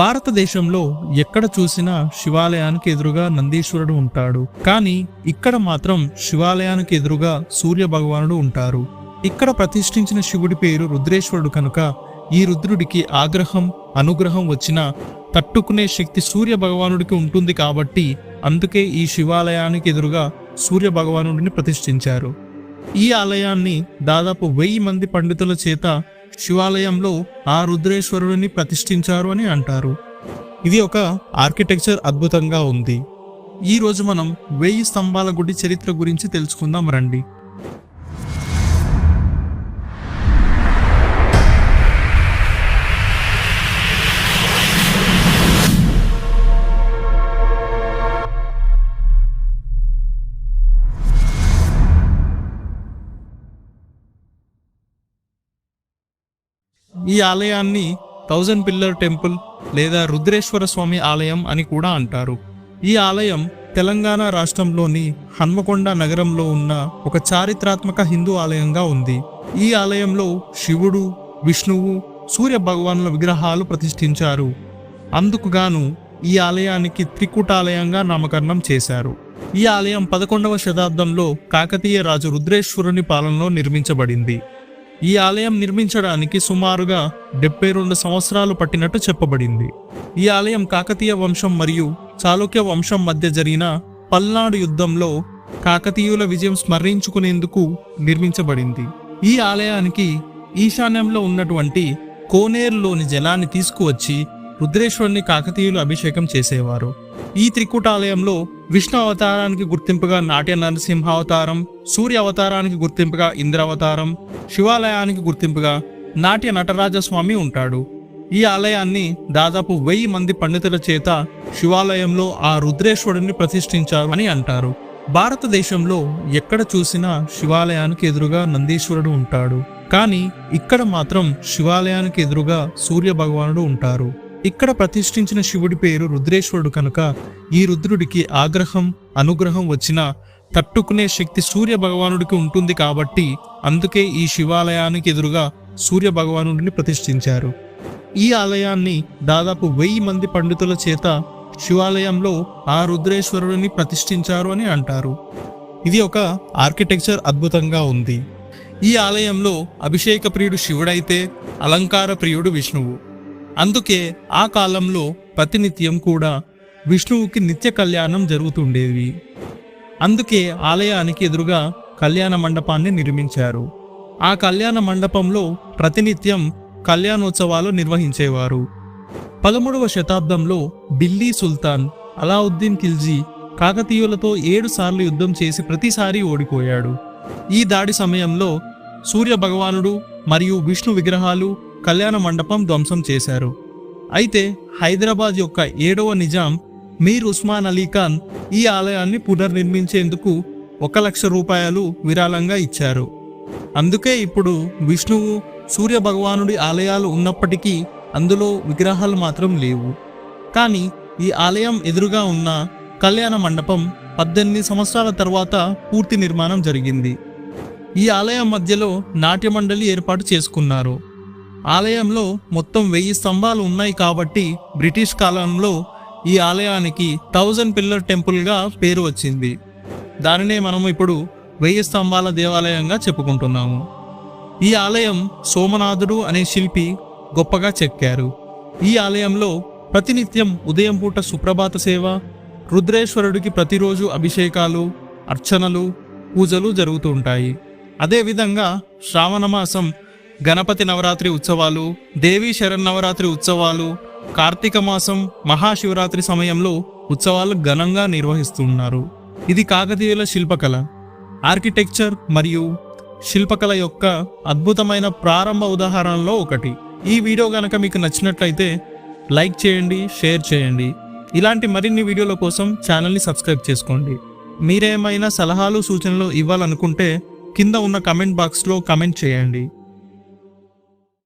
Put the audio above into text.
భారతదేశంలో ఎక్కడ చూసినా శివాలయానికి ఎదురుగా నందీశ్వరుడు ఉంటాడు. కానీ ఇక్కడ మాత్రం శివాలయానికి ఎదురుగా సూర్య భగవానుడు ఉంటారు. ఇక్కడ ప్రతిష్ఠించిన శివుడి పేరు రుద్రేశ్వరుడు కనుక ఈ రుద్రుడికి ఆగ్రహం అనుగ్రహం వచ్చినా తట్టుకునే శక్తి సూర్య భగవానుడికి ఉంటుంది కాబట్టి అందుకే ఈ శివాలయానికి ఎదురుగా సూర్య భగవానుడిని ప్రతిష్ఠించారు. ఈ ఆలయాన్ని దాదాపు వెయ్యి మంది పండితుల చేత శివాలయంలో ఆ రుద్రేశ్వరుడిని ప్రతిష్ఠించారు అని అంటారు. ఇది ఒక ఆర్కిటెక్చర్ అద్భుతంగా ఉంది. ఈ రోజు మనం వెయ్యి స్తంభాల గుడి చరిత్ర గురించి తెలుసుకుందాం రండి. ఈ ఆలయాన్ని థౌజండ్ పిల్లర్ టెంపుల్ లేదా రుద్రేశ్వర స్వామి ఆలయం అని కూడా అంటారు. ఈ ఆలయం తెలంగాణ రాష్ట్రంలోని హన్మకొండ నగరంలో ఉన్న ఒక చారిత్రాత్మక హిందూ ఆలయంగా ఉంది. ఈ ఆలయంలో శివుడు విష్ణువు సూర్య భగవానుల విగ్రహాలు ప్రతిష్ఠించారు. అందుకుగాను ఈ ఆలయానికి త్రికూటాలయంగా నామకరణం చేశారు. ఈ ఆలయం పదకొండవ శతాబ్దంలో కాకతీయ రాజు రుద్రేశ్వరుని పాలనలో నిర్మించబడింది. ఈ ఆలయం నిర్మించడానికి సుమారుగా డెబ్బై రెండు సంవత్సరాలు పట్టినట్టు చెప్పబడింది. ఈ ఆలయం కాకతీయ వంశం మరియు చాళుక్య వంశం మధ్య జరిగిన పల్నాడు యుద్ధంలో కాకతీయుల విజయం స్మరించుకునేందుకు నిర్మించబడింది. ఈ ఆలయానికి ఈశాన్యంలో ఉన్నటువంటి కోనేరులోని జలాన్ని తీసుకువచ్చి రుద్రేశ్వరుని కాకతీయులు అభిషేకం చేసేవారు. ఈ త్రికూటాలయంలో విష్ణు అవతారానికి గుర్తింపుగా నాట్య నరసింహ అవతారం సూర్య అవతారానికి గుర్తింపుగా ఇంద్రావతారం శివాలయానికి గుర్తింపుగా నాట్య నటరాజస్వామి ఉంటాడు. ఈ ఆలయాన్ని దాదాపు వెయ్యి మంది పండితుల చేత శివాలయంలో ఆ రుద్రేశ్వరుడిని ప్రతిష్ఠించారు అని అంటారు. భారతదేశంలో ఎక్కడ చూసినా శివాలయానికి ఎదురుగా నందీశ్వరుడు ఉంటాడు. కానీ ఇక్కడ మాత్రం శివాలయానికి ఎదురుగా సూర్య భగవానుడు ఉంటారు. ఇక్కడ ప్రతిష్ఠించిన శివుడి పేరు రుద్రేశ్వరుడు కనుక ఈ రుద్రుడికి ఆగ్రహం అనుగ్రహం వచ్చినా తట్టుకునే శక్తి సూర్య భగవానుడికి ఉంటుంది కాబట్టి అందుకే ఈ శివాలయానికి ఎదురుగా సూర్య భగవానుడిని ప్రతిష్ఠించారు. ఈ ఆలయాన్ని దాదాపు వెయ్యి మంది పండితుల చేత శివాలయంలో ఆ రుద్రేశ్వరుడిని ప్రతిష్ఠించారు అని అంటారు. ఇది ఒక ఆర్కిటెక్చర్ అద్భుతంగా ఉంది. ఈ ఆలయంలో అభిషేక ప్రియుడు శివుడైతే అలంకార ప్రియుడు విష్ణువు. అందుకే ఆ కాలంలో ప్రతినిత్యం కూడా విష్ణువుకి నిత్య కళ్యాణం జరుగుతుండేవి అందుకే ఆలయానికి ఎదురుగా కళ్యాణ మండపాన్ని నిర్మించారు. ఆ కళ్యాణ మండపంలో ప్రతినిత్యం కళ్యాణోత్సవాలు నిర్వహించేవారు. పదమూడవ శతాబ్దంలో ఢిల్లీ సుల్తాన్ అలావుద్దీన్ ఖిల్జీ కాకతీయులతో ఏడు సార్లు యుద్ధం చేసి ప్రతిసారి ఓడిపోయాడు. ఈ దాడి సమయంలో సూర్య భగవానుడు మరియు విష్ణు విగ్రహాలు కళ్యాణ మండపం ధ్వంసం చేశారు. అయితే హైదరాబాద్ యొక్క ఏడవ నిజాం మీర్ ఉస్మాన్ అలీ ఖాన్ ఈ ఆలయాన్ని పునర్నిర్మించేందుకు ఒక లక్ష రూపాయలు విరాళంగా ఇచ్చారు. అందుకే ఇప్పుడు విష్ణువు సూర్య భగవానుడి ఆలయాలు ఉన్నప్పటికీ అందులో విగ్రహాలు మాత్రం లేవు. కానీ ఈ ఆలయం ఎదురుగా ఉన్న కళ్యాణ మండపం పద్దెనిమిది సంవత్సరాల తర్వాత పూర్తి నిర్మాణం జరిగింది. ఈ ఆలయం మధ్యలో నాట్య మండలి ఏర్పాటు చేసుకున్నారు. ఆలయంలో మొత్తం వెయ్యి స్తంభాలు ఉన్నాయి కాబట్టి బ్రిటిష్ కాలంలో ఈ ఆలయానికి థౌజండ్ పిల్లర్ టెంపుల్గా పేరు వచ్చింది. దానినే మనం ఇప్పుడు వెయ్యి స్తంభాల దేవాలయంగా చెప్పుకుంటున్నాము. ఈ ఆలయం సోమనాథుడు అనే శిల్పి గొప్పగా చెక్కారు. ఈ ఆలయంలో ప్రతినిత్యం ఉదయం పూట సుప్రభాత సేవ రుద్రేశ్వరుడికి ప్రతిరోజు అభిషేకాలు అర్చనలు పూజలు జరుగుతూ ఉంటాయి. అదేవిధంగా శ్రావణ మాసం గణపతి నవరాత్రి ఉత్సవాలు దేవీ శరన్నవరాత్రి ఉత్సవాలు కార్తీక మాసం మహాశివరాత్రి సమయంలో ఉత్సవాలు ఘనంగా నిర్వహిస్తున్నారు. ఇది కాకతీయుల శిల్పకళ. ఆర్కిటెక్చర్ మరియు శిల్పకళ యొక్క అద్భుతమైన ప్రారంభ ఉదాహరణలో ఒకటి. ఈ వీడియో గనక మీకు నచ్చినట్లయితే లైక్ చేయండి షేర్ చేయండి. ఇలాంటి మరిన్ని వీడియోల కోసం ఛానల్ని సబ్స్క్రైబ్ చేసుకోండి. మీరేమైనా సలహాలు సూచనలు ఇవ్వాలనుకుంటే కింద ఉన్న కమెంట్ బాక్స్లో కమెంట్ చేయండి.